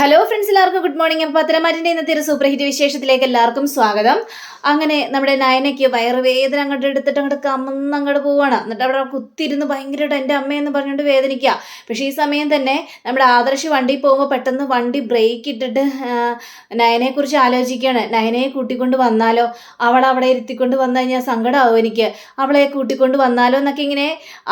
Hello friends എല്ലാവർക്കും good morning പത്തനമാറ്റിന്റെ ഇന്നത്തെ ഒരു സൂപ്പർ ഹിറ്റ് വിശേഷത്തിലേക്ക് എല്ലാവർക്കും സ്വാഗതം. അങ്ങനെ നമ്മുടെ നയനയ്ക്ക് വയറുവേദന അങ്ങോട്ട് എടുത്തിട്ട് അങ്ങോട്ട് കമ്മന്ന് അങ്ങോട്ട് പോവാണ്. എന്നിട്ട് അവിടെ കുത്തിയിരുന്ന് ഭയങ്കരമായിട്ട് എന്റെ അമ്മയെന്ന് പറഞ്ഞുകൊണ്ട് വേദനിക്കുക. പക്ഷേ ഈ സമയം തന്നെ നമ്മുടെ ആദർശ് വണ്ടി പോകുമ്പോൾ പെട്ടെന്ന് വണ്ടി ബ്രേക്ക് ഇട്ടിട്ട് നയനയെക്കുറിച്ച് ആലോചിക്കുകയാണ്. നയനയെ കൂട്ടിക്കൊണ്ട് വന്നാലോ? അവൾ അവിടെ ഇരുത്തിക്കൊണ്ട് വന്നു കഴിഞ്ഞാൽ സങ്കടമാവും എനിക്ക്. അവളെ കൂട്ടിക്കൊണ്ട് വന്നാലോ? എന്നൊക്കെ ഇങ്ങനെ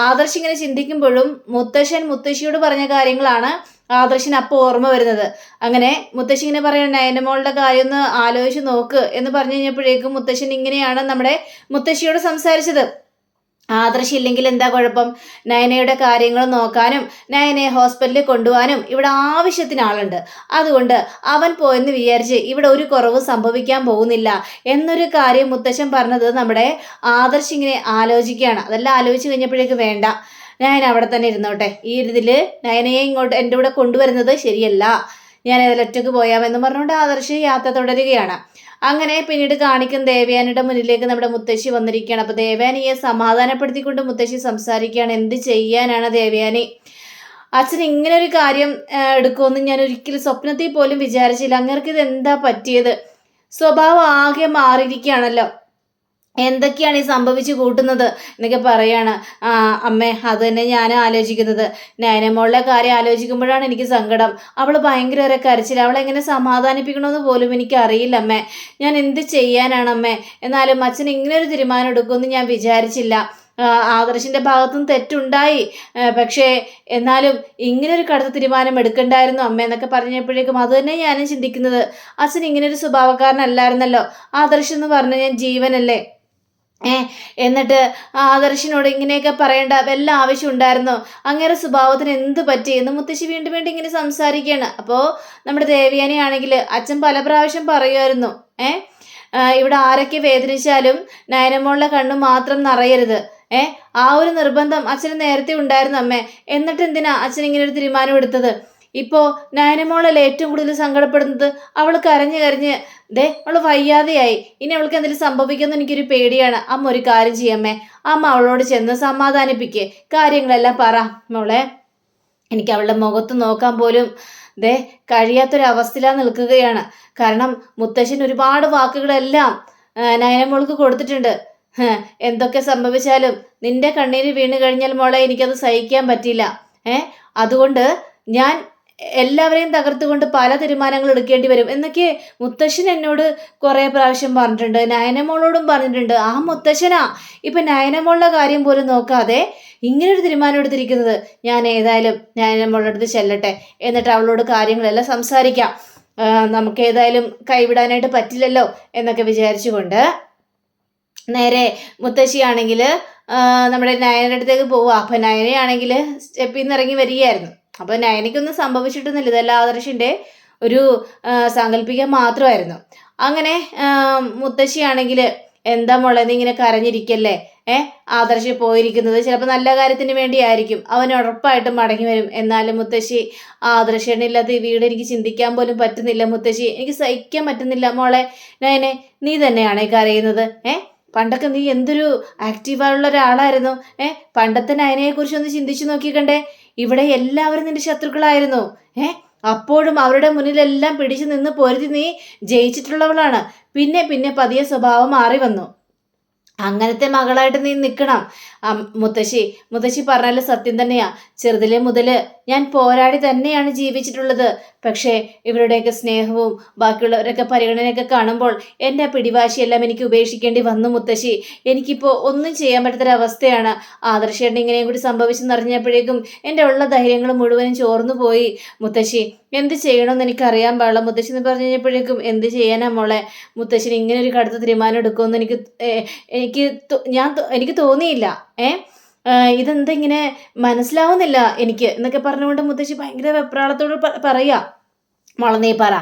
ആദർശ് ഇങ്ങനെ ചിന്തിക്കുമ്പോഴും മുത്തശ്ശൻ മുത്തശ്ശിയോട് പറഞ്ഞ കാര്യങ്ങളാണ്. ആദർശിന് അപ്പോൾ ഓർമ്മ വരുന്നത്. അങ്ങനെ മുത്തശ്ശി ഇങ്ങനെ പറയണ നയനമോളുടെ കാര്യം ഒന്ന് ആലോചിച്ച് നോക്ക് എന്ന് പറഞ്ഞു കഴിഞ്ഞപ്പോഴേക്കും മുത്തശ്ശൻ ഇങ്ങനെയാണ് നമ്മുടെ മുത്തശ്ശിയോട് സംസാരിച്ചത്. ആദർശി ഇല്ലെങ്കിൽ എന്താ കുഴപ്പം? നയനയുടെ കാര്യങ്ങൾ നോക്കാനും നയനയെ ഹോസ്പിറ്റലിൽ കൊണ്ടുപോകാനും ഇവിടെ ആവശ്യത്തിന് ആളുണ്ട്. അതുകൊണ്ട് അവൻ പോയെന്ന് വിചാരിച്ച് ഇവിടെ ഒരു കുറവും സംഭവിക്കാൻ പോകുന്നില്ല എന്നൊരു കാര്യം മുത്തശ്ശൻ പറഞ്ഞത് നമ്മുടെ ആദർശ് ഇങ്ങനെ ആലോചിക്കുകയാണ്. അതെല്ലാം ആലോചിച്ച് കഴിഞ്ഞപ്പോഴേക്കും വേണ്ട. നയന അവിടെ തന്നെ ഇരുന്നോട്ടെ. ഈ ഇതിൽ നയനയെ ഇങ്ങോട്ട് എന്റെ കൂടെ കൊണ്ടുവരുന്നത് ശരിയല്ല. ഞാൻ അതിൽ ഒറ്റയ്ക്ക് പോയാമെന്ന് പറഞ്ഞുകൊണ്ട് ആദർശ് യാത്ര തുടരുകയാണ്. അങ്ങനെ പിന്നീട് കാണിക്കും ദേവയാനിയുടെ മുന്നിലേക്ക് നമ്മുടെ മുത്തശ്ശി വന്നിരിക്കുകയാണ്. അപ്പോൾ ദേവയാനിയെ സമാധാനപ്പെടുത്തിക്കൊണ്ട് മുത്തശ്ശി സംസാരിക്കുകയാണ്. എന്ത് ചെയ്യാനാണ് ദേവയാനി? അച്ഛൻ ഇങ്ങനെ ഒരു കാര്യം എടുക്കുമെന്ന് ഞാൻ ഒരിക്കലും സ്വപ്നത്തിൽ പോലും വിചാരിച്ചില്ല. അങ്ങേർക്ക് ഇത് എന്താ പറ്റിയത്? സ്വഭാവം ആകെ മാറിയിരിക്കുകയാണല്ലോ. എന്തൊക്കെയാണ് ഈ സംഭവിച്ചു കൂട്ടുന്നത് എന്നൊക്കെ പറയാണ്. ആ അമ്മേ അത് തന്നെ ഞാൻ ആലോചിക്കുന്നത്. നയനമോളുടെ കാര്യം ആലോചിക്കുമ്പോഴാണ് എനിക്ക് സങ്കടം. അവൾ ഭയങ്കര കരച്ചിൽ അവളെ എങ്ങനെ സമാധാനിപ്പിക്കണമെന്ന് പോലും എനിക്ക് അറിയില്ല അമ്മേ. ഞാൻ എന്ത് ചെയ്യാനാണ് അമ്മേ? എന്നാലും അച്ഛൻ ഇങ്ങനെ ഒരു തീരുമാനം എടുക്കുമെന്ന് ഞാൻ വിചാരിച്ചില്ല. ആദർശിന്റെ ഭാഗത്തും തെറ്റുണ്ടായി. പക്ഷേ എന്നാലും ഇങ്ങനൊരു ഒരു കടുത്ത തീരുമാനം എടുക്കണ്ടായിരുന്നു അമ്മ എന്നൊക്കെ പറഞ്ഞപ്പോഴേക്കും അത് തന്നെ ഞാനും ചിന്തിക്കുന്നത്. അച്ഛൻ ഇങ്ങനൊരു ഒരു സ്വഭാവക്കാരനല്ലായിരുന്നല്ലോ. ആദർശ് എന്ന് പറഞ്ഞ ഞാൻ ജീവനല്ലേ? എന്നിട്ട് ആദർശിനോട് ഇങ്ങനെയൊക്കെ പറയേണ്ട വല്ല ആവശ്യം ഉണ്ടായിരുന്നോ? അങ്ങനെ സ്വഭാവത്തിന് എന്ത് പറ്റി? എന്ന് മുത്തശ്ശി വീണ്ടും വീണ്ടും ഇങ്ങനെ സംസാരിക്കുകയാണ്. അപ്പോൾ നമ്മുടെ ദേവയാനി ആണെങ്കിൽ അച്ഛൻ പല പ്രാവശ്യം പറയുമായിരുന്നു ഏ ഇവിടെ ആരൊക്കെ വേദനിച്ചാലും നയനമോളുടെ കണ്ണു മാത്രം നിറയരുത് ഏ ആ ഒരു നിർബന്ധം അച്ഛന് നേരത്തെ ഉണ്ടായിരുന്നു അമ്മേ. എന്നിട്ട് എന്തിനാ അച്ഛൻ ഇങ്ങനെ ഒരു തീരുമാനം എടുത്തത്? ഇപ്പോൾ നയനമോളല്ലേ ഏറ്റവും കൂടുതൽ സങ്കടപ്പെടുന്നത്? അവൾ കരഞ്ഞ് കരഞ്ഞ് ദേ അവൾ വയ്യാതെയായി. ഇനി അവൾക്ക് എന്തെങ്കിലും സംഭവിക്കുമെന്ന് എനിക്കൊരു പേടിയാണ്. അമ്മ ഒരു കാര്യം ചെയ്യമ്മേ അമ്മ. അവളോട് ചെന്ന് സമാധാനിപ്പിക്കേ. കാര്യങ്ങളെല്ലാം പറ മോളെ. എനിക്ക് അവളുടെ മുഖത്ത് നോക്കാൻ പോലും ദേ കഴിയാത്തൊരവസ്ഥയിലാണ് നിൽക്കുകയാണ്. കാരണം മുത്തശ്ശൻ ഒരുപാട് വാക്കുകളെല്ലാം നയനമോൾക്ക് കൊടുത്തിട്ടുണ്ട്. എന്തൊക്കെ സംഭവിച്ചാലും നിന്റെ കണ്ണീര് വീണ് കഴിഞ്ഞാൽ മോളെ എനിക്കത് സഹിക്കാൻ പറ്റില്ല. ഏ? അതുകൊണ്ട് ഞാൻ എല്ലാവരെയും തകർത്തുകൊണ്ട് പല തീരുമാനങ്ങൾ എടുക്കേണ്ടി വരും എന്നൊക്കെ മുത്തശ്ശൻ എന്നോട് കുറേ പ്രാവശ്യം പറഞ്ഞിട്ടുണ്ട്. നയനമോളോടും പറഞ്ഞിട്ടുണ്ട്. ആ മുത്തശ്ശനാ. ഇപ്പൊ നയനമോളുടെ കാര്യം പോലും നോക്കാതെ ഇങ്ങനൊരു തീരുമാനം എടുത്തിരിക്കുന്നത്. ഞാൻ ഏതായാലും നയനമോളുടെ അടുത്ത് ചെല്ലട്ടെ എന്നിട്ട് അവളോട് കാര്യങ്ങളെല്ലാം സംസാരിക്കാം. നമുക്ക് ഏതായാലും കൈവിടാനായിട്ട് പറ്റില്ലല്ലോ എന്നൊക്കെ വിചാരിച്ചുകൊണ്ട് നേരെ മുത്തശ്ശിയാണെങ്കിൽ നമ്മുടെ നയനയുടെ അടുത്തേക്ക് പോവുക. അപ്പം നയനയാണെങ്കിൽ സ്റ്റെപ്പിൽ നിന്ന് ഇറങ്ങി വരികയായിരുന്നു. അപ്പോൾ നയനയ്ക്കൊന്നും സംഭവിച്ചിട്ടൊന്നുമില്ല. ഇതെല്ലാം ആദർശിന്റെ ഒരു സാങ്കല്പികം മാത്രമായിരുന്നു. അങ്ങനെ മുത്തശ്ശിയാണെങ്കിൽ എന്താ മോളെ നീ ഇങ്ങനെ കരഞ്ഞിരിക്കല്ലേ? ഏ ആദർശി പോയിരിക്കുന്നത് ചിലപ്പോൾ നല്ല കാര്യത്തിന് വേണ്ടിയായിരിക്കും. അവൻ ഉറപ്പായിട്ടും മടങ്ങി വരും. എന്നാലും മുത്തശ്ശി ആദർശനില്ലാത്ത ഈ വീട് എനിക്ക് ചിന്തിക്കാൻ പോലും പറ്റുന്നില്ല മുത്തശ്ശി. എനിക്ക് സഹിക്കാൻ പറ്റുന്നില്ല മോളെ. നയനെ നീ തന്നെയാണ് കരയുന്നത്. ഏ പണ്ടൊക്കെ നീ എന്തൊരു ആക്റ്റീവായുള്ള ഒരാളായിരുന്നു. ഏ പണ്ടത്തെ നയനയെ കുറിച്ച് ഒന്ന് ചിന്തിച്ചു നോക്കിക്കണ്ടേ? ഇവിടെ എല്ലാവരും നിന്റെ ശത്രുക്കളായിരുന്നു. ഏ അപ്പോഴും അവരുടെ മുന്നിലെല്ലാം പിടിച്ചു നിന്ന് പൊരുതി നീ ജയിച്ചിട്ടുള്ളവളാണ്. പിന്നെ പിന്നെ പതിയെ സ്വഭാവം മാറി വന്നു. അങ്ങനത്തെ മകളായിട്ട് നീ നിൽക്കണം. മുത്തശ്ശി മുത്തശ്ശി പറഞ്ഞാൽ സത്യം തന്നെയാ. ചെറുതിലെ മുതൽ ഞാൻ പോരാടി തന്നെയാണ് ജീവിച്ചിട്ടുള്ളത്. പക്ഷേ ഇവരുടെയൊക്കെ സ്നേഹവും ബാക്കിയുള്ളവരൊക്കെ പരിഗണനയൊക്കെ കാണുമ്പോൾ എന്റെ പിടിവാശിയെല്ലാം എനിക്ക് ഉപേക്ഷിക്കേണ്ടി വന്നു മുത്തശ്ശി. എനിക്കിപ്പോൾ ഒന്നും ചെയ്യാൻ പറ്റാത്തൊരവസ്ഥയാണ്. ആദർശേട്ടൻ ഇങ്ങനെയും കൂടി സംഭവിച്ചെന്നറിഞ്ഞപ്പോഴേക്കും എന്റെ ഉള്ള ധൈര്യങ്ങൾ മുഴുവനും ചോർന്നു പോയി. മുത്തശ്ശി എന്ത് ചെയ്യണമെന്ന് എനിക്കറിയാൻ പാടില്ല. മുത്തശ്ശി എന്ന് പറഞ്ഞു കഴിഞ്ഞപ്പോഴേക്കും എന്ത് ചെയ്യാനാ മോളെ? മുത്തശ്ശിന് ഇങ്ങനെ ഒരു കടുത്ത തീരുമാനം എടുക്കുമെന്ന് എനിക്ക് എനിക്ക് ഞാൻ എനിക്ക് തോന്നിയില്ല. ഏ? ഇതെന്താ ഇങ്ങനെ മനസ്സിലാവുന്നില്ല എനിക്ക് എന്നൊക്കെ പറഞ്ഞുകൊണ്ട് മുത്തശ്ശി ഭയങ്കര വെപ്രാളത്തോട് പറയാ. പറ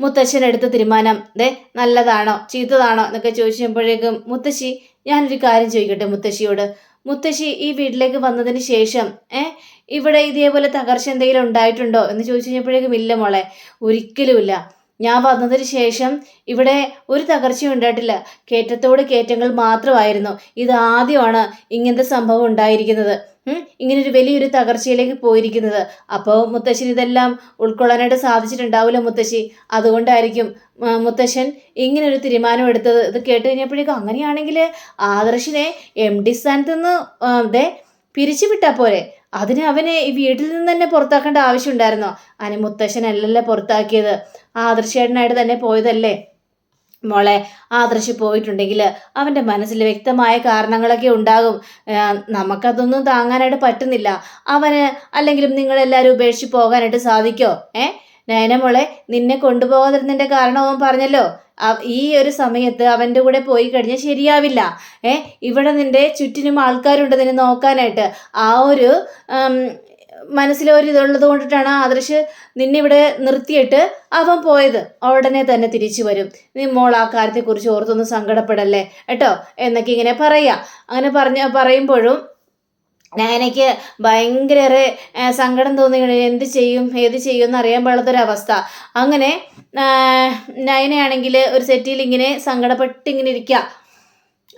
മുത്തശ്ശൻ എടുത്ത തീരുമാനം ദേ നല്ലതാണോ ചീത്തതാണോ എന്നൊക്കെ ചോദിച്ചപ്പോഴേക്കും മുത്തശ്ശി ഞാനൊരു കാര്യം ചോദിക്കട്ടെ മുത്തശ്ശിയോട്. മുത്തശ്ശി ഈ വീട്ടിലേക്ക് വന്നതിന് ശേഷം ഏ ഇവിടെ ഇതേപോലെ തകർച്ച എന്തെങ്കിലും ഉണ്ടായിട്ടുണ്ടോ എന്ന് ചോദിച്ചു കഴിഞ്ഞപ്പോഴേക്കും ഇല്ല മോളെ ഒരിക്കലുമില്ല. ഞാൻ വന്നതിന് ശേഷം ഇവിടെ ഒരു തകർച്ചയും ഉണ്ടായിട്ടില്ല. കയറ്റത്തോട് കയറ്റങ്ങൾ മാത്രമായിരുന്നു. ഇത് ആദ്യമാണ് ഇങ്ങനത്തെ സംഭവം ഉണ്ടായിരിക്കുന്നത്. ഇങ്ങനൊരു വലിയൊരു തകർച്ചയിലേക്ക് പോയിരിക്കുന്നത്. അപ്പോൾ മുത്തശ്ശൻ ഇതെല്ലാം ഉൾക്കൊള്ളാനായിട്ട് സാധിച്ചിട്ടുണ്ടാവില്ല മുത്തശ്ശി. അതുകൊണ്ടായിരിക്കും മുത്തശ്ശൻ ഇങ്ങനെ ഒരു തീരുമാനം എടുത്തത്. ഇത് കേട്ട് കഴിഞ്ഞപ്പോഴേക്കും അങ്ങനെയാണെങ്കിൽ ആദർശിനെ എം ഡി സ്ഥാനത്ത് നിന്ന് ദേ പിരിച്ചുവിട്ടാ പോരെ. അതിന് അവനെ ഈ വീട്ടിൽ നിന്ന് തന്നെ പുറത്താക്കേണ്ട ആവശ്യമുണ്ടായിരുന്നോ അതിന് മുത്തശ്ശനല്ലല്ലോ പുറത്താക്കിയത്. ആദർശേട്ടനായിട്ട് തന്നെ പോയതല്ലേ? മോളെ ആദർശി പോയിട്ടുണ്ടെങ്കിൽ അവന്റെ മനസ്സിൽ വ്യക്തമായ കാരണങ്ങളൊക്കെ ഉണ്ടാകും. നമുക്കതൊന്നും താങ്ങാനായിട്ട് പറ്റുന്നില്ല. അവന് അല്ലെങ്കിലും നിങ്ങളെല്ലാവരും ഉപേക്ഷിച്ച് പോകാനായിട്ട് സാധിക്കോ? ഏ? നയന മോളെ നിന്നെ കൊണ്ടുപോകാതിരുന്നതിന്റെ കാരണം അവൻ പറഞ്ഞല്ലോ. ഈ ഒരു സമയത്ത് അവന്റെ കൂടെ പോയി കഴിഞ്ഞാൽ ശരിയാവില്ല. ഏ ഇവിടെ നിന്റെ ചുറ്റിനും ആൾക്കാരുണ്ട് നിന്നെ നോക്കാനായിട്ട്. ആ ഒരു മനസ്സിലൊരു ഇതുള്ളത് കൊണ്ടിട്ടാണ് ആദർശ് നിന്നിവിടെ നിർത്തിയിട്ട് അവൻ പോയത്. ഉടനെ തന്നെ തിരിച്ചു വരും. നീ മോൾ ആ കാര്യത്തെക്കുറിച്ച് ഓർത്തൊന്നും സങ്കടപ്പെടല്ലേ? കേട്ടോ? എന്നൊക്കെ ഇങ്ങനെ പറയാ. അങ്ങനെ പറഞ്ഞ പറയുമ്പോഴും നയനയ്ക്ക് ഭയങ്കരേറെ സങ്കടം തോന്നി എന്ത് ചെയ്യും? ഏത് ചെയ്യും എന്ന് അറിയാൻ പാടാത്തൊരവസ്ഥ അങ്ങനെ നയനയാണെങ്കിൽ ഒരു സെറ്റിൽ ഇങ്ങനെ സങ്കടപ്പെട്ടിങ്ങനെ ഇരിക്കുക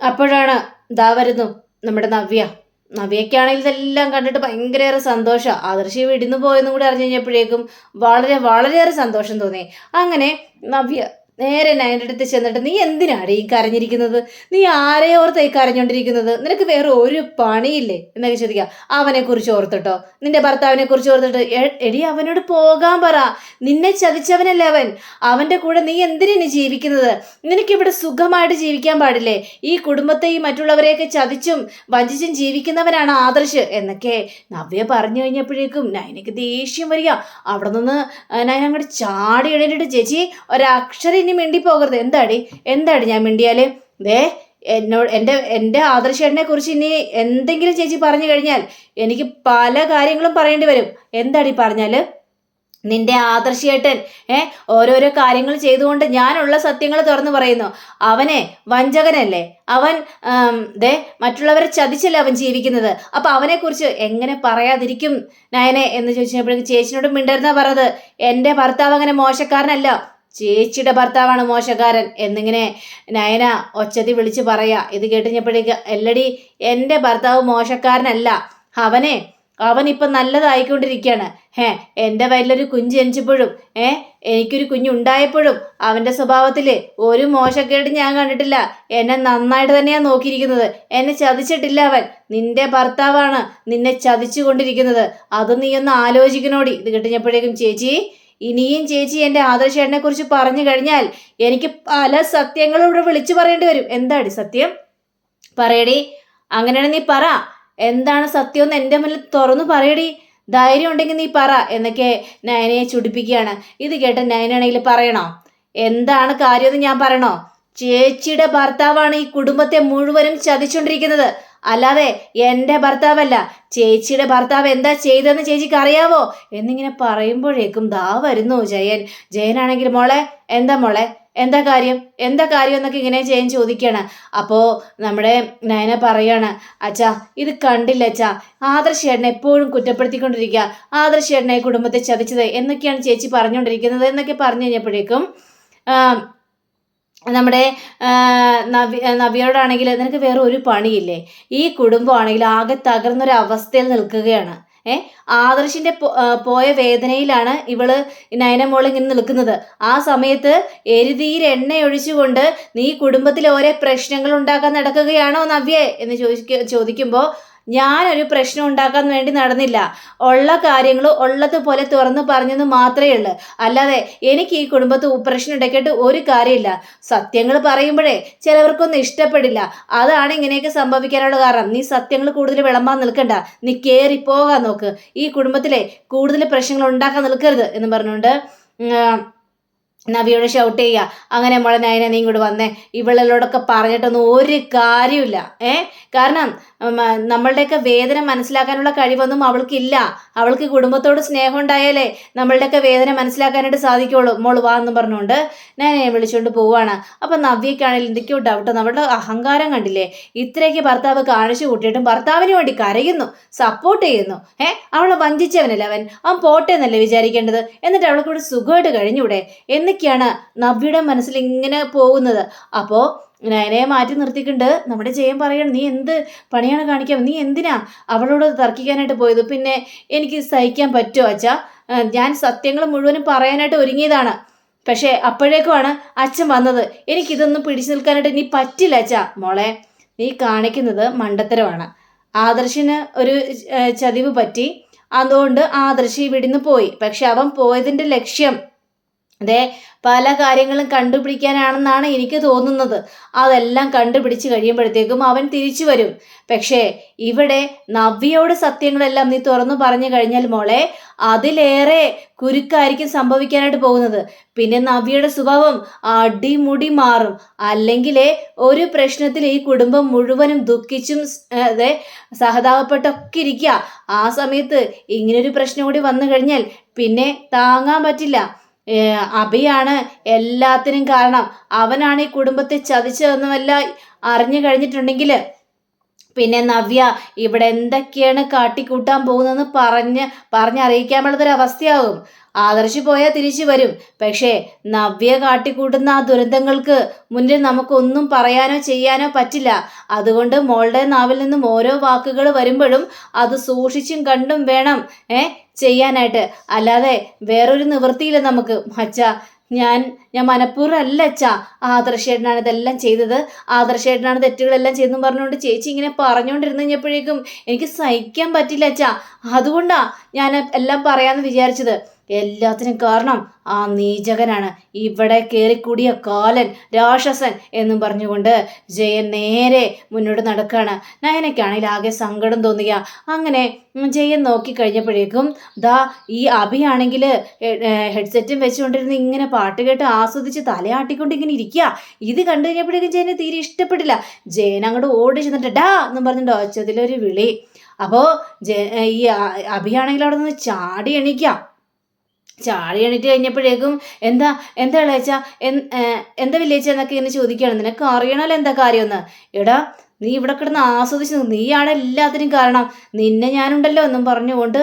അപ്പോഴാണ് ഇതാ വരുന്നു നമ്മുടെ നവ്യ. നവ്യക്കാണെങ്കിൽ ഇതെല്ലാം കണ്ടിട്ട് ഭയങ്കരയേറെ സന്തോഷം. ആദർശി വിടുന്നു പോയെന്നും കൂടി അറിഞ്ഞു കഴിഞ്ഞപ്പോഴേക്കും വളരെ വളരെയേറെ സന്തോഷം തോന്നി. അങ്ങനെ നവ്യ നേരെ നയന്റെ അടുത്ത് ചെന്നിട്ട് നീ എന്തിനാണ് ഈ കരഞ്ഞിരിക്കുന്നത്? നീ ആരെ ഓർത്തായി കരഞ്ഞോണ്ടിരിക്കുന്നത്? നിനക്ക് വേറെ ഒരു പണിയില്ലേ? എന്നൊക്കെ ചോദിക്കുക. അവനെ കുറിച്ച് ഓർത്തിട്ടോ? നിന്റെ ഭർത്താവിനെ കുറിച്ച് ഓർത്തിട്ട് എടി അവനോട് പോകാൻ പറ. നിന്നെ ചതിച്ചവനല്ലേ അവൻ. അവന്റെ കൂടെ നീ എന്തിനാ ജീവിക്കുന്നത്? നിനക്കിവിടെ സുഖമായിട്ട് ജീവിക്കാൻ പാടില്ലേ? ഈ കുടുംബത്തെയും മറ്റുള്ളവരെയൊക്കെ ചതിച്ചും വഞ്ചിച്ചും ജീവിക്കുന്നവനാണ് ആദർശ്. എന്നൊക്കെ നവ്യ പറഞ്ഞു കഴിഞ്ഞപ്പോഴേക്കും നയനക്ക് ദേഷ്യം വരിക. അവിടെ നിന്ന് നയന അങ്ങോട്ട് ചാടി എഴുന്നേറ്റ് ചേച്ചി ഒരക്ഷരം ഇനി മിണ്ടി പോകരുത് എന്താടി? എന്താടി ഞാൻ മിണ്ടിയാൽ? ദേ എന്നോട് എന്റെ എന്റെ ആദർശേട്ടനെ കുറിച്ച് ഇനി എന്തെങ്കിലും ചേച്ചി പറഞ്ഞു കഴിഞ്ഞാൽ എനിക്ക് പല കാര്യങ്ങളും പറയേണ്ടി വരും. എന്താടി പറഞ്ഞാൽ നിന്റെ ആദർശേട്ടൻ ഏ ഓരോരോ കാര്യങ്ങൾ ചെയ്തുകൊണ്ട് ഞാനുള്ള സത്യങ്ങൾ തുറന്നു പറയുന്നു. അവനെ വഞ്ചകനല്ലേ? അവൻ ദേ മറ്റുള്ളവരെ ചതിച്ചല്ലേ അവൻ ജീവിക്കുന്നത്? അപ്പൊ അവനെക്കുറിച്ച് എങ്ങനെ പറയാതിരിക്കും നയനെ എന്ന് ചോദിച്ചപ്പോഴേക്കും ചേച്ചിനോട് മിണ്ടരുന്ന പറഞ്ഞത്. എന്റെ ഭർത്താവ് അങ്ങനെ മോശക്കാരനല്ല. ചേച്ചിയുടെ ഭർത്താവാണ് മോശക്കാരൻ എന്നിങ്ങനെ നയന ഒച്ചതി വിളിച്ച് പറയാ. ഇത് കേട്ടുകഴിഞ്ഞപ്പോഴേക്ക് എല്ലടി എന്റെ ഭർത്താവ് മോശക്കാരനല്ല. അവനെ അവനിപ്പം നല്ലതായിക്കൊണ്ടിരിക്കുകയാണ്. ഏ എന്റെ വയലൊരു കുഞ്ഞ് ജനിച്ചപ്പോഴും ഏ എനിക്കൊരു കുഞ്ഞുണ്ടായപ്പോഴും അവന്റെ സ്വഭാവത്തിൽ ഒരു മോശക്കേട് ഞാൻ കണ്ടിട്ടില്ല. എന്നെ നന്നായിട്ട് തന്നെയാണ് നോക്കിയിരിക്കുന്നത്. എന്നെ ചതിച്ചിട്ടില്ല അവൻ. നിന്റെ ഭർത്താവാണ് നിന്നെ ചതിച്ചു കൊണ്ടിരിക്കുന്നത് അത് നീ ഒന്ന് ആലോചിക്കണോടി. ഇത് കിട്ടിഞ്ഞപ്പോഴേക്കും ചേച്ചി ഇനിയും ചേച്ചി എന്റെ ആദർശേട്ടനെ കുറിച്ച് പറഞ്ഞു കഴിഞ്ഞാൽ എനിക്ക് പല സത്യങ്ങളും ഇവിടെ വിളിച്ചു പറയേണ്ടി വരും. എന്താടി സത്യം? പറയടി. അങ്ങനെയാണ് നീ പറ. എന്താണ് സത്യം എന്ന് എന്റെ മുന്നിൽ തുറന്നു പറയടി. ധൈര്യം ഉണ്ടെങ്കിൽ നീ പറ എന്നൊക്കെ നയനയെ ചുടിപ്പിക്കുകയാണ്. ഇത് കേട്ട നയനാണെങ്കിൽ പറയണോ? എന്താണ് കാര്യമെന്ന് ഞാൻ പറയണോ? ചേച്ചിയുടെ ഭർത്താവാണ് ഈ കുടുംബത്തെ മുഴുവനും ചതിച്ചുകൊണ്ടിരിക്കുന്നത് അല്ലാതെ എന്റെ ഭർത്താവല്ല. ചേച്ചിയുടെ ഭർത്താവ് എന്താ ചെയ്തതെന്ന് ചേച്ചിക്ക് അറിയാവോ? എന്നിങ്ങനെ പറയുമ്പോഴേക്കും ദാ വരുന്നു ജയൻ. ജയനാണെങ്കിൽ മോളെ എന്താ മോളെ? എന്താ കാര്യം? എന്താ കാര്യം എന്നൊക്കെ ഇങ്ങനെ ജയൻ ചോദിക്കുകയാണ് അപ്പോൾ നമ്മുടെ നയന പറയാണ് അച്ഛാ ഇത് കണ്ടില്ല അച്ഛാ. ആദർശേട്ടനെ എപ്പോഴും കുറ്റപ്പെടുത്തിക്കൊണ്ടിരിക്കുക. ആദർശേട്ടനെ കുടുംബത്തെ ചതിച്ചത് എന്നൊക്കെയാണ് ചേച്ചി പറഞ്ഞുകൊണ്ടിരിക്കുന്നത് എന്നൊക്കെ പറഞ്ഞു കഴിഞ്ഞപ്പോഴേക്കും നമ്മുടെ നവി നവിയോടാണെങ്കിൽ നിനക്ക് വേറെ ഒരു പണിയില്ലേ? ഈ കുടുംബമാണെങ്കിൽ ആകെ തകർന്നൊരവസ്ഥയിൽ നിൽക്കുകയാണ്. ഏ? ആദർശിന്റെ പോയ വേദനയിലാണ് ഇവൾ നയനമോൾ ഇങ്ങനെ നിൽക്കുന്നത്. ആ സമയത്ത് എരുതിയിൽ എണ്ണ ഒഴിച്ചുകൊണ്ട് നീ കുടുംബത്തിൽ ഓരോ പ്രശ്നങ്ങൾ ഉണ്ടാക്കാൻ നടക്കുകയാണോ നവ്യേ? എന്ന് ചോദിക്ക ചോദിക്കുമ്പോൾ ഞാനൊരു പ്രശ്നം ഉണ്ടാക്കാൻ വേണ്ടി നടന്നില്ല. ഉള്ള കാര്യങ്ങൾ ഉള്ളതുപോലെ തുറന്ന് പറഞ്ഞെന്ന് മാത്രമേ ഉള്ളൂ. അല്ലാതെ എനിക്ക് ഈ കുടുംബത്ത് പ്രശ്നം ഉണ്ടാക്കിയിട്ട് ഒരു കാര്യമില്ല. സത്യങ്ങൾ പറയുമ്പോഴേ ചിലവർക്കൊന്നും ഇഷ്ടപ്പെടില്ല. അതാണ് ഇങ്ങനെയൊക്കെ സംഭവിക്കാനുള്ള കാരണം. നീ സത്യങ്ങൾ കൂടുതൽ വിളമ്പാൻ നിൽക്കണ്ട. നീ കയറി പോകാൻ നോക്ക്. ഈ കുടുംബത്തിലെ കൂടുതൽ പ്രശ്നങ്ങൾ ഉണ്ടാക്കാൻ നിൽക്കരുത് എന്ന് പറഞ്ഞുകൊണ്ട് നവിയോട് ഷൗട്ട് ചെയ്യുക. അങ്ങനെ മോളെ നയന നീ ഇങ്ങോട്ട് വന്നേ. ഇവളോടൊക്കെ പറഞ്ഞിട്ടൊന്നും ഒരു കാര്യമില്ല ഏ? കാരണം നമ്മളുടെയൊക്കെ വേദന മനസ്സിലാക്കാനുള്ള കഴിവൊന്നും അവൾക്കില്ല. അവൾക്ക് കുടുംബത്തോട് സ്നേഹം ഉണ്ടായാലേ നമ്മളുടെയൊക്കെ വേദന മനസ്സിലാക്കാനായിട്ട് സാധിക്കുള്ളൂ. മോൾ വാ എന്ന് പറഞ്ഞുകൊണ്ട് ഞാൻ വിളിച്ചുകൊണ്ട് പോവാണ്. അപ്പം നവ്യക്കാണെങ്കിൽ എന്തൊക്കെയോ ഡൗട്ട് നമ്മുടെ അഹങ്കാരം കണ്ടില്ലേ? ഇത്രയ്ക്ക് ഭർത്താവ് കാണിച്ചു കൂട്ടിയിട്ടും ഭർത്താവിന് വേണ്ടി കരയുന്നു സപ്പോർട്ട് ചെയ്യുന്നു. ഏ അവളെ വഞ്ചിച്ചവനല്ലേ അവൻ? അവൻ പോട്ടെ എന്നല്ലേ വിചാരിക്കേണ്ടത്? എന്നിട്ട് അവൾക്ക് കൂടെ സുഖമായിട്ട് കഴിഞ്ഞൂടെ എന്ന് എന്നൊക്കെയാണ് നവ്യയുടെ മനസ്സിൽ ഇങ്ങനെ പോകുന്നത്. അപ്പോൾ നയനയെ മാറ്റി നിർത്തിക്കൊണ്ട് നമ്മുടെ ജയം പറയണം. നീ എന്ത് പണിയാണ് കാണിക്കാൻ നീ എന്തിനാ അവളോട് തർക്കിക്കാനായിട്ട് പോയത്? പിന്നെ എനിക്ക് സഹിക്കാൻ പറ്റുമോ അച്ഛാ? ഞാൻ സത്യങ്ങൾ മുഴുവനും പറയാനായിട്ട് ഒരുങ്ങിയതാണ്. പക്ഷേ അപ്പോഴേക്കുമാണ് അച്ഛൻ വന്നത്. എനിക്കിതൊന്നും പിടിച്ചു നിൽക്കാനായിട്ട് നീ പറ്റില്ല അച്ഛാ. മോളെ നീ കാണിക്കുന്നത് മണ്ടത്തരമാണ്. ആദർശിന് ഒരു ചതിവ് പറ്റി. അതുകൊണ്ട് ആദർശി ഇവിടുന്ന് പോയി. പക്ഷെ അവൻ പോയതിന്റെ ലക്ഷ്യം അതെ പല കാര്യങ്ങളും കണ്ടുപിടിക്കാനാണെന്നാണ് എനിക്ക് തോന്നുന്നത്. അതെല്ലാം കണ്ടുപിടിച്ച് കഴിയുമ്പോഴത്തേക്കും അവൻ തിരിച്ചു വരും. പക്ഷേ ഇവിടെ നവ്യയോട് സത്യങ്ങളെല്ലാം നീ തുറന്നു പറഞ്ഞു കഴിഞ്ഞാൽ മോളെ അതിലേറെ കുരുക്കായിരിക്കും സംഭവിക്കാനായിട്ട് പോകുന്നത്. പിന്നെ നവ്യയുടെ സ്വഭാവം അടിമുടി മാറും. അല്ലെങ്കിൽ ഒരു പ്രശ്നത്തിൽ ഈ കുടുംബം മുഴുവനും ദുഃഖിച്ചും അതെ സഹതാപപ്പെട്ടൊക്കെ ഇരിക്കുക. ആ സമയത്ത് ഇങ്ങനൊരു പ്രശ്നം കൂടി വന്നു കഴിഞ്ഞാൽ പിന്നെ താങ്ങാൻ പറ്റില്ല. അഭിയാണ് എല്ലാത്തിനും കാരണം. അവനാണ് ഈ കുടുംബത്തെ ചതിച്ചതെന്നുമല്ല അറിഞ്ഞു കഴിഞ്ഞിട്ടുണ്ടെങ്കിൽ പിന്നെ നവ്യ ഇവിടെ എന്തൊക്കെയാണ് കാട്ടിക്കൂട്ടാൻ പോകുന്നതെന്ന് പറഞ്ഞ് പറഞ്ഞറിയിക്കാൻ ആദർശി പോയാൽ തിരിച്ചു വരും. പക്ഷേ നവ്യ കാട്ടിക്കൂട്ടുന്ന ആ ദുരന്തങ്ങൾക്ക് മുന്നിൽ നമുക്കൊന്നും പറയാനോ ചെയ്യാനോ പറ്റില്ല. അതുകൊണ്ട് മോളുടെ നാവിൽ നിന്നും ഓരോ വാക്കുകൾ വരുമ്പോഴും അത് സൂക്ഷിച്ചും കണ്ടും വേണം ഏ ചെയ്യാനായിട്ട്. അല്ലാതെ വേറൊരു നിവൃത്തിയില്ല നമുക്ക്. അച്ഛ ഞാൻ ഞാൻ മനഃപൂർവം അല്ല അച്ഛാ. ആദർശേട്ടനാണ് ഇതെല്ലാം ചെയ്തത്. ആദർശേട്ടനാണ് തെറ്റുകളെല്ലാം ചെയ്തെന്ന് പറഞ്ഞുകൊണ്ട് ചേച്ചി ഇങ്ങനെ പറഞ്ഞുകൊണ്ടിരുന്ന് കഴിഞ്ഞപ്പോഴേക്കും എനിക്ക് സഹിക്കാൻ പറ്റില്ല അച്ഛാ. അതുകൊണ്ടാണ് ഞാൻ എല്ലാം പറയാമെന്ന് വിചാരിച്ചത്. എല്ലാത്തിനും കാരണം ആ നീചകനാണ്. ഇവിടെ കയറിക്കൂടിയ കാലൻ രാക്ഷസൻ എന്നും പറഞ്ഞുകൊണ്ട് ജയൻ നേരെ മുന്നോട്ട് നടക്കുകയാണ് നയനയ്ക്കാണെങ്കിൽ ആകെ സങ്കടം തോന്നുക അങ്ങനെ ജയൻ നോക്കി കഴിഞ്ഞപ്പോഴേക്കും ദാ ഈ അഭിയാണെങ്കിൽ ഹെഡ്സെറ്റും വെച്ചുകൊണ്ടിരുന്ന് ഇങ്ങനെ പാട്ട് കേട്ട് ആസ്വദിച്ച് തലയാട്ടിക്കൊണ്ട് ഇങ്ങനെ ഇരിക്കുക. ഇത് കണ്ടു കഴിഞ്ഞപ്പോഴേക്കും ജയന് തീരെ ഇഷ്ടപ്പെട്ടില്ല. ജയൻ അങ്ങോട്ട് ഓടി ചെന്നിട്ട് ഡാ എന്നും പറഞ്ഞിട്ട് ഒച്ചതിലൊരു വിളി. അപ്പോൾ ഈ അഭിയാണെങ്കിൽ അവിടെ നിന്ന് ചാടി എണീക്കാം. ചാടി എണീറ്റ് കഴിഞ്ഞപ്പോഴേക്കും എന്താ എന്താ ഇളയച്ച എന്താ വില്ലേച്ച എന്നൊക്കെ ഇങ്ങനെ ചോദിക്കുകയാണ്. നിനക്ക് അറിയണമല്ലോ എന്താ കാര്യമെന്ന്? എടാ നീ ഇവിടെ കിടന്ന് ആസ്വദിച്ചു നീയാണ് എല്ലാത്തിനും കാരണം. നിന്നെ ഞാനുണ്ടല്ലോ എന്നും പറഞ്ഞുകൊണ്ട്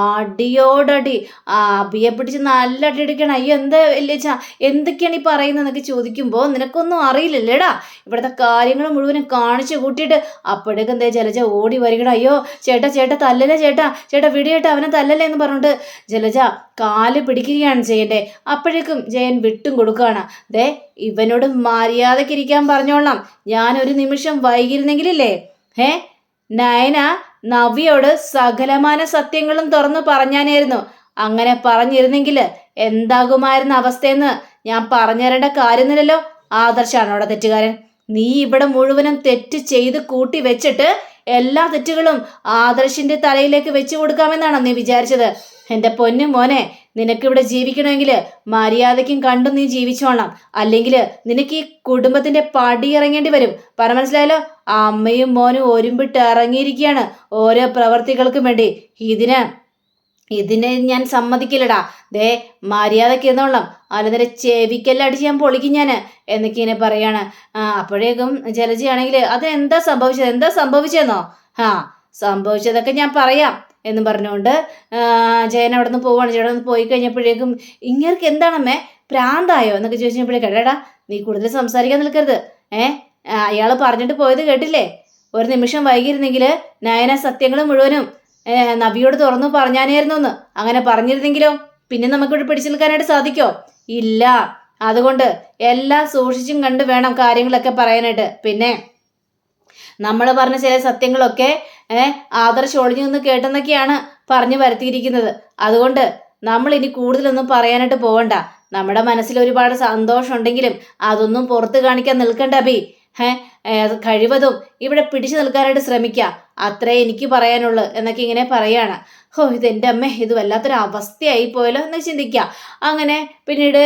അടിയോടടി അബിയെ പിടിച്ച് നല്ല അടി അടിക്കണം അയ്യോ എന്താ ഇല്ലേച്ച എന്തൊക്കെയാണ് ഈ പറയുന്നതെന്നൊക്കെ ചോദിക്കുമ്പോൾ നിനക്കൊന്നും അറിയില്ലല്ലേടാ? ഇവിടുത്തെ കാര്യങ്ങൾ മുഴുവനും കാണിച്ചു കൂട്ടിയിട്ട് അപ്പോഴേക്കും എന്താ ജലജ ഓടി വരികട അയ്യോ ചേട്ടാ ചേട്ടാ തല്ലല്ലേ ചേട്ടാ? ചേട്ടാ വിടിയേട്ടാ അവനെ തല്ലല്ലേ എന്ന് പറഞ്ഞുകൊണ്ട് ജലജ കാൽ പിടിക്കുകയാണ് ജയന്റെ അപ്പോഴേക്കും ജയൻ വിട്ടും കൊടുക്കുകയാണ്. ദേ ഇവനോട് മര്യാദക്കിരിക്കാൻ പറഞ്ഞോളാം. ഞാൻ ഒരു നിമിഷം വൈകിരുന്നെങ്കിലില്ലേ ഹേ? നയന നവ്യോട് സകലമാന സത്യങ്ങളും തുറന്നു പറഞ്ഞാനായിരുന്നു. അങ്ങനെ പറഞ്ഞിരുന്നെങ്കിൽ എന്താകുമായിരുന്ന അവസ്ഥയെന്ന് ഞാൻ പറഞ്ഞു തരേണ്ട കാര്യമൊന്നുമില്ലല്ലോ. ആദർശാണ് അവിടെ തെറ്റുകാരൻ? നീ ഇവിടെ മുഴുവനും തെറ്റ് ചെയ്ത് കൂട്ടി വെച്ചിട്ട് എല്ലാ തെറ്റുകളും ആദർശിന്റെ തലയിലേക്ക് വെച്ചു കൊടുക്കാമെന്നാണോ നീ വിചാരിച്ചത്? എന്റെ പൊന്നു മോനെ നിനക്കിവിടെ ജീവിക്കണമെങ്കിൽ മര്യാദയ്ക്കും കണ്ടു നീ ജീവിച്ചോളാം അല്ലെങ്കിൽ നിനക്ക് ഈ കുടുംബത്തിന്റെ പടി ഇറങ്ങേണ്ടി വരും. പറ മനസ്സിലായാലോ അമ്മയും മോനും ഒരുമ്പിട്ട് ഇറങ്ങിയിരിക്കുകയാണ് ഓരോ പ്രവർത്തികൾക്കും വേണ്ടി. ഇതിന് ഇതിനെ ഞാൻ സമ്മതിക്കില്ലടാ. ദേ മര്യാദയ്ക്ക് എന്നോളാം അല്ലെന്നേരം ചെവിക്കെല്ലാം അടിച്ച് ഞാൻ പൊളിക്കും ഞാൻ എന്നൊക്കെ ഇങ്ങനെ പറയാണ്. അപ്പോഴേക്കും ജലജയാണെങ്കിൽ അതെന്താ സംഭവിച്ചത്? എന്താ സംഭവിച്ചതെന്നോ? ആ സംഭവിച്ചതൊക്കെ ഞാൻ പറയാം. എന്ന് പറഞ്ഞുകൊണ്ട് ജയൻ അവിടെ നിന്ന് പോവാണ്. ചേട്ടൻ നിന്ന് പോയി കഴിഞ്ഞപ്പോഴേക്കും ഇങ്ങേർക്ക് എന്താണമ്മേ? പ്രാന്തായോ? എന്നൊക്കെ ചോദിച്ചപ്പോഴേക്കും എടാ നീ കൂടുതൽ സംസാരിക്കാൻ നിൽക്കരുത്. ഏ അയാൾ പറഞ്ഞിട്ട് പോയത് കേട്ടില്ലേ? ഒരു നിമിഷം വൈകിയിരുന്നെങ്കിൽ നയന സത്യങ്ങൾ മുഴുവനും നബിയോട് തുറന്നു പറഞ്ഞാനായിരുന്നു എന്ന് അങ്ങനെ പറഞ്ഞിരുന്നെങ്കിലോ? പിന്നെ നമുക്കിവിടെ പിടിച്ചു നിൽക്കാനായിട്ട് സാധിക്കോ? ഇല്ല. അതുകൊണ്ട് എല്ലാം സൂക്ഷിച്ചും കണ്ട് വേണം കാര്യങ്ങളൊക്കെ പറയാനായിട്ട്. പിന്നെ നമ്മൾ പറഞ്ഞ ചില സത്യങ്ങളൊക്കെ ഏഹ് ആദർശ് ഒളിഞ്ഞു നിന്ന് കേട്ടെന്നൊക്കെയാണ് പറഞ്ഞു വരുത്തിയിരിക്കുന്നത്. അതുകൊണ്ട് നമ്മൾ ഇനി കൂടുതലൊന്നും പറയാനായിട്ട് പോകണ്ട നമ്മുടെ മനസ്സിൽ ഒരുപാട് സന്തോഷമുണ്ടെങ്കിലും അതൊന്നും പുറത്ത് കാണിക്കാൻ നിൽക്കണ്ട അബി ഏഹ് കഴിവതും ഇവിടെ പിടിച്ചു നിൽക്കാനായിട്ട് ശ്രമിക്കുക അത്രേ എനിക്ക് പറയാനുള്ളൂ എന്നൊക്കെ ഇങ്ങനെ പറയാണ്. ഹോ ഇത് എന്റെ അമ്മ ഇത് വല്ലാത്തൊരു അവസ്ഥയായി പോയല്ലോ എന്ന് ചിന്തിക്കുക അങ്ങനെ പിന്നീട്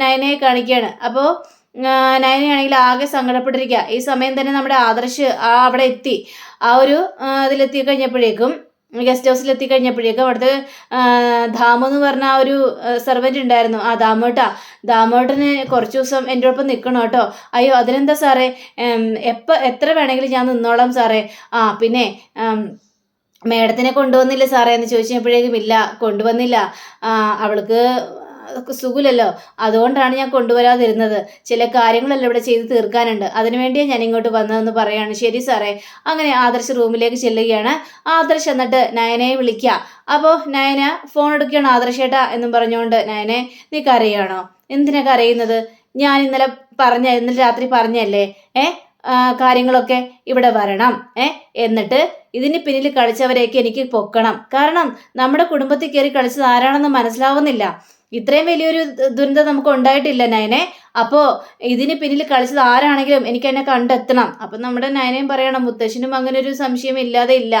നയനയെ കാണിക്കുകയാണ് അപ്പോൾ നയനയാണെങ്കിൽ ആകെ സങ്കടപ്പെട്ടിരിക്കുക ഈ സമയം തന്നെ നമ്മുടെ ആദർശ് ആ അവിടെ എത്തി. ആ ഒരു ഇതിലെത്തി കഴിഞ്ഞപ്പോഴേക്കും ഗസ്റ്റ് ഹൗസിൽ എത്തി കഴിഞ്ഞപ്പോഴേക്കും അവിടുത്തെ ധാമു എന്ന് പറഞ്ഞ ആ ഒരു സെർവന്റ് ഉണ്ടായിരുന്നു. ആ ദാമോട്ടാ ദാമോട്ടന് കുറച്ച് ദിവസം എന്റെ ഒപ്പം നിൽക്കണം കേട്ടോ. അയ്യോ അതിനെന്താ സാറേ? എപ്പോൾ എത്ര വേണമെങ്കിലും ഞാൻ നിന്നോളാം സാറേ. ആ പിന്നെ മേഡത്തിനെ കൊണ്ടുവന്നില്ല സാറേ എന്ന് ചോദിച്ചപ്പോഴേക്കും ഇല്ല കൊണ്ടുവന്നില്ല. അവൾക്ക് അതൊക്കെ സുഖമില്ലല്ലോ. അതുകൊണ്ടാണ് ഞാൻ കൊണ്ടുവരാതിരുന്നത്. ചില കാര്യങ്ങളെല്ലാം ഇവിടെ ചെയ്ത് തീർക്കാനുണ്ട്. അതിനുവേണ്ടിയാണ് ഞാൻ ഇങ്ങോട്ട് വന്നതെന്ന് പറയാണ്. ശരി സാറേ. അങ്ങനെ ആദർശ് റൂമിലേക്ക് ചെല്ലുകയാണ്. ആദർശ് എന്നിട്ട് നയനയെ വിളിക്കുക. അപ്പോൾ നയന ഫോൺ എടുക്കുകയാണ് ആദർശേട്ടാ എന്നും പറഞ്ഞുകൊണ്ട് നയനെ നീ കരയാണോ? എന്തിനാ കരയുന്നത്? ഞാൻ ഇന്നലെ പറഞ്ഞ ഇന്നലെ രാത്രി പറഞ്ഞല്ലേ? ഏ? കാര്യങ്ങളൊക്കെ ഇവിടെ വരണം. ഏ? എന്നിട്ട് ഇതിന് പിന്നിൽ കളിച്ചവരെയൊക്കെ എനിക്ക് പൊക്കണം. കാരണം നമ്മുടെ കുടുംബത്തിൽ കയറി കളിച്ചത് ആരാണെന്ന് മനസ്സിലാവുന്നില്ല. ഇത്രയും വലിയൊരു ദുരന്തം നമുക്ക് ഉണ്ടായിട്ടില്ല നയനെ. അപ്പോൾ ഇതിന് പിന്നിൽ കളിച്ചത് ആരാണെങ്കിലും എനിക്ക് എന്നെ കണ്ടെത്തണം. അപ്പം നമ്മുടെ നയനയും പറയണം മുത്തശ്ശനും അങ്ങനെ ഒരു സംശയം ഇല്ലാതെ ഇല്ല.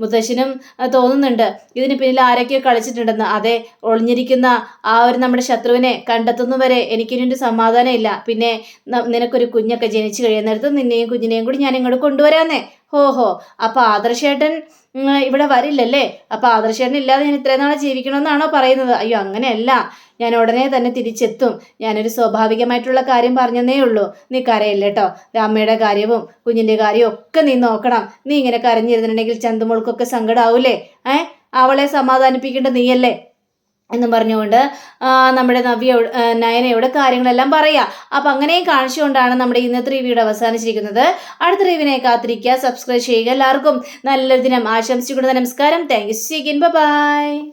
മുത്തശ്ശനും തോന്നുന്നുണ്ട് ഇതിന് പിന്നിൽ ആരൊക്കെയോ കളിച്ചിട്ടുണ്ടെന്ന്. അതെ ഒളിഞ്ഞിരിക്കുന്ന ആ ഒരു നമ്മുടെ ശത്രുവിനെ കണ്ടെത്തുന്നവരെ എനിക്കിനി ഒരു സമാധാനം ഇല്ല. പിന്നെ നിനക്കൊരു കുഞ്ഞൊക്കെ ജനിച്ചു കഴിയുന്നിടത്ത് നിന്നെയും കുഞ്ഞിനെയും കൂടി ഞാൻ ഇങ്ങോട്ട് കൊണ്ടുവരാന്നേ. ഹോ ഹോ. അപ്പൊ ആദർശേട്ടൻ ഇവിടെ വരില്ലല്ലേ? അപ്പൊ ആദർശേട്ടൻ ഇല്ലാതെ ഞാൻ ഇത്രയും നാളെ ജീവിക്കണമെന്നാണോ പറയുന്നത്? അയ്യോ അങ്ങനെയല്ല. ഞാൻ ഉടനെ തന്നെ തിരിച്ചെത്തും. ഞാനൊരു സ്വാഭാവികമായിട്ടുള്ള കാര്യം പറഞ്ഞതേ ഉള്ളൂ. നീ കരയില്ല കേട്ടോ അമ്മയുടെ കാര്യവും കുഞ്ഞിന്റെ കാര്യവും ഒക്കെ നീ നോക്കണം. നീ ഇങ്ങനെ കരഞ്ഞിരുന്നിട്ടുണ്ടെങ്കിൽ ചന്തുമോൾക്കൊക്കെ സങ്കടമാവൂലേ ഏ? അവളെ സമാധാനിപ്പിക്കേണ്ട നീയല്ലേ? എന്നും പറഞ്ഞുകൊണ്ട് നമ്മുടെ നവ്യ നയനയുടെ കാര്യങ്ങളെല്ലാം പറയാ. അപ്പം അങ്ങനെയും കാണിച്ചുകൊണ്ടാണ് നമ്മുടെ ഇന്നത്തെ റിവ്യൂടെ അവസാനിച്ചിരിക്കുന്നത്. അടുത്ത റിവ്യൂവിനെ കാത്തിരിക്കുക സബ്സ്ക്രൈബ് ചെയ്യുക എല്ലാവർക്കും. നല്ലൊരു ദിനം. ആശംസിച്ചുകൊണ്ട് നമസ്കാരം. Thank you by